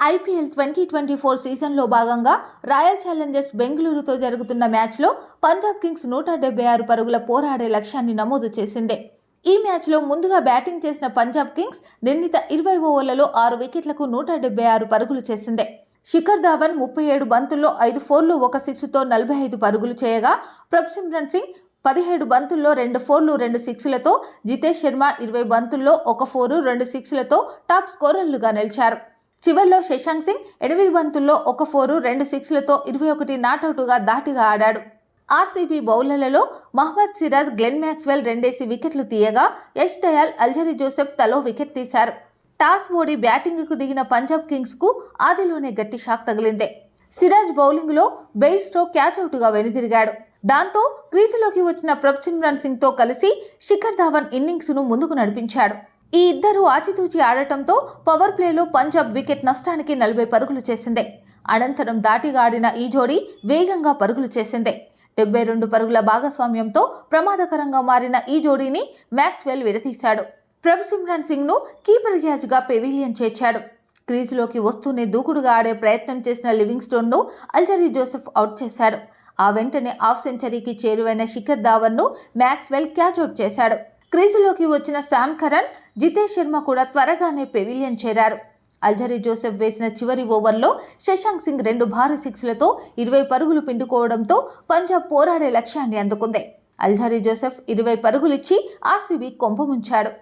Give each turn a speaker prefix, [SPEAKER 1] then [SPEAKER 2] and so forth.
[SPEAKER 1] IPL twenty twenty four సీజన్లో భాగంగా royal Challengers బెంగళూరుతో జరుగుతున్న మ్యాచ్లో పంజాబ్ కింగ్స్ నూట డెబ్బై ఆరు పరుగుల పోరాడే లక్ష్యాన్ని నమోదు చేసింది. ఈ మ్యాచ్లో ముందుగా బ్యాటింగ్ చేసిన పంజాబ్ కింగ్స్ నిర్ణీత ఇరవై ఓవర్లలో ఆరు వికెట్లకు నూట డెబ్బై ఆరు పరుగులు చేసింది. శిఖర్ ధావన్ ముప్పై ఏడు బంతుల్లో ఐదు ఫోర్లు ఒక సిక్స్తో నలభై ఐదు పరుగులు చేయగా ప్రభ్సిమ్రన్ సింగ్ పదిహేడు బంతుల్లో రెండు ఫోర్లు రెండు సిక్స్లతో జితేష్ శర్మ ఇరవై బంతుల్లో ఒక ఫోరు రెండు సిక్స్లతో టాప్ స్కోరర్లుగా నిలిచారు. చివర్లో శశాంక్ సింగ్ ఎనిమిది బంతుల్లో ఒక ఫోరు రెండు సిక్స్లతో ఇరవై ఒకటి నాటౌటుగా దాటిగా ఆడాడు. ఆర్సీబీ బౌలర్లలో మహమ్మద్ సిరాజ్ గ్లెన్ మ్యాక్స్వెల్ రెండేసి వికెట్లు తీయగా యష్ దయాల్ అల్జరీ జోసెఫ్ తలో వికెట్ తీశారు. టాస్ ఓడి బ్యాటింగ్కు దిగిన పంజాబ్ కింగ్స్కు ఆదిలోనే గట్టి షాక్ తగిలిందే. సిరాజ్ బౌలింగ్లో బెయిస్టో క్యాచ్అవుట్గా వెనుదిరిగాడు. దాంతో క్రీజులోకి వచ్చిన ప్రభ్సిమ్రన్ సింగ్తో కలిసి శిఖర్ ధావన్ ఇన్నింగ్స్ను ముందుకు నడిపించాడు. ఈ ఇద్దరు ఆచితూచి ఆడటంతో పవర్ ప్లేలో పంజాబ్ వికెట్ నష్టానికి నలభై పరుగులు చేసింది. అనంతరం దాటిగా ఆడిన ఈ జోడీ వేగంగా పరుగులు చేసింది. డెబ్బై రెండు పరుగుల భాగస్వామ్యంతో ప్రమాదకరంగా మారిన ఈ జోడీని మ్యాక్స్వెల్ విడతీశాడు ప్రభ్సిమ్రన్ సింగ్ను కీపర్ గ్యాచ్గా పెవిలియన్ చేర్చాడు. క్రీజులోకి వస్తూనే దూకుడుగా ఆడే ప్రయత్నం చేసిన లివింగ్స్టోన్ను అల్జరీ జోసెఫ్ అవుట్ చేశాడు. ఆ వెంటనే హాఫ్ సెంచరీకి చేరువైన శిఖర్ ధావన్ను మ్యాక్స్వెల్ క్యాచ్అవుట్ చేశాడు. క్రీజులోకి వచ్చిన శామ్ కరణ్ జితేష్ శర్మ కూడా త్వరగానే పెవిలియన్ చేరారు. అల్జరీ జోసెఫ్ వేసిన చివరి ఓవర్లో శశాంక్ సింగ్ రెండు భారీ సిక్స్లతో ఇరవై పరుగులు పిండుకోవడంతో పంజాబ్ పోరాడే లక్ష్యాన్ని అందుకుంది. అల్జరీ జోసెఫ్ ఇరవై పరుగులిచ్చి ఆర్సీబీ కొంపముంచాడు.